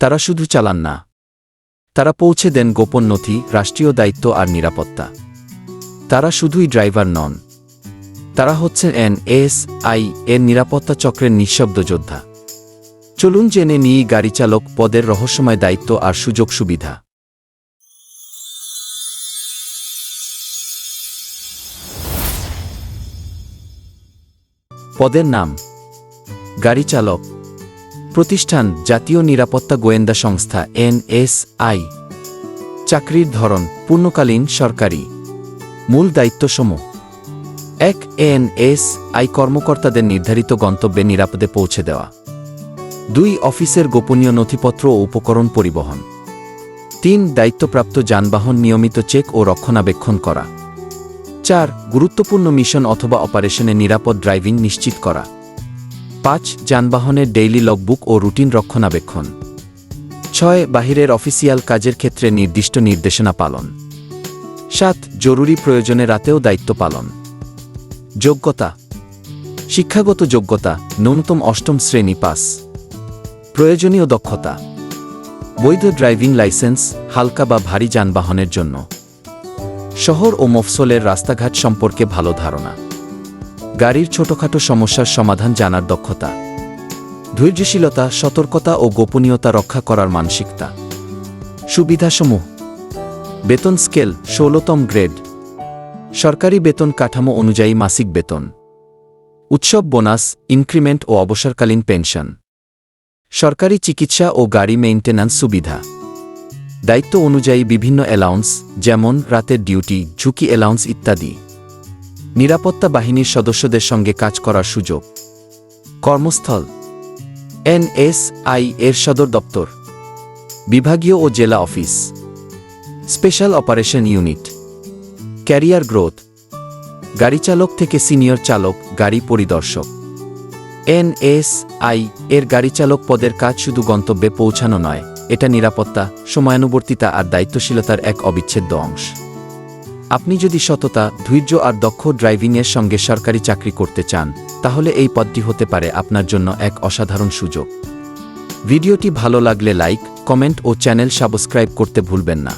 তারা শুধু চালান না। তারা পৌঁছে দেন গোপন নথি, রাষ্ট্রীয় দায়িত্ব আর নিরাপত্তা। তারা শুধুই ড্রাইভার নন। তারা হচ্ছেন এন এস আই এর নিরাপত্তা চক্রের নিঃশব্দ যোদ্ধা। চলুন জেনে নিই গাড়ি চালক পদের রহস্যময় দায়িত্ব আর সুযোগ সুবিধা। পদের নাম। গাড়ি চালক প্রতিষ্ঠান জাতীয় নিরাপত্তা গোয়েন্দা সংস্থা এনএসআই চাকরির ধরন পূর্ণকালীন সরকারি। মূল দায়িত্বসমূহ। এক এনএসআই কর্মকর্তাদের নির্ধারিত গন্তব্যে নিরাপদে পৌঁছে দেওয়া। দুই, অফিসের গোপনীয় নথিপত্র ও উপকরণ পরিবহন। তিন, দায়িত্বপ্রাপ্ত যানবাহন নিয়মিত চেক ও রক্ষণাবেক্ষণ করা। চার, গুরুত্বপূর্ণ মিশন অথবা অপারেশনে নিরাপদ ড্রাইভিং নিশ্চিত করা। পাঁচ, যানবাহনের ডেইলি লগবুক ও রুটিন রক্ষণাবেক্ষণ। ছয়, বাহিরের অফিসিয়াল কাজের ক্ষেত্রে নির্দিষ্ট নির্দেশনা পালন। সাত, জরুরি প্রয়োজনে রাতেও দায়িত্ব পালন। যোগ্যতা। শিক্ষাগত যোগ্যতা, ন্যূনতম অষ্টম শ্রেণি পাস। প্রয়োজনীয় দক্ষতা। বৈধ ড্রাইভিং লাইসেন্স, হালকা বা ভারী যানবাহনের জন্য। শহর ও মফসলের রাস্তাঘাট সম্পর্কে ভালো ধারণা। গাড়ির ছোটখাটো সমস্যার সমাধান জানার দক্ষতা, ধৈর্যশীলতা, সতর্কতা ও গোপনীয়তা রক্ষা করার মানসিকতা। সুবিধাসমূহ, বেতন স্কেল, ষোলতম গ্রেড। সরকারি বেতন কাঠামো অনুযায়ী মাসিক বেতন। উৎসব বোনাস, ইনক্রিমেন্ট ও অবসরকালীন পেনশন। সরকারি চিকিৎসা ও গাড়ি মেইনটেন্যান্স সুবিধা। দায়িত্ব অনুযায়ী বিভিন্ন অ্যালাউন্স যেমন রাতের ডিউটি, ঝুঁকি অ্যালাউন্স ইত্যাদি। নিরাপত্তা বাহিনীর সদস্যদের সঙ্গে কাজ করার সুযোগ। কর্মস্থল। এনএসআই এর সদর দপ্তর। বিভাগীয় ও জেলা office. Special operation unit. Career growth. গাড়ি চালক থেকে সিনিয়র চালক, গাড়ি পরিদর্শক। এনএসআই এর গাড়ি চালক পদের কাজ শুধু গন্তব্যে পৌঁছানো নয়, এটা নিরাপত্তা, সময়ানুবর্তিতা আর দায়িত্বশীলতার এক অবিচ্ছেদ্য অংশ। আপনি যদি সততা, ধৈর্য আর দক্ষ ড্রাইভিংয়ের সঙ্গে সরকারি চাকরি করতে চান, তাহলে এই পদটি হতে পারে আপনার জন্য এক অসাধারণ সুযোগ। ভিডিওটি ভালো লাগলে লাইক, কমেন্ট ও চ্যানেল সাবস্ক্রাইব করতে ভুলবেন না।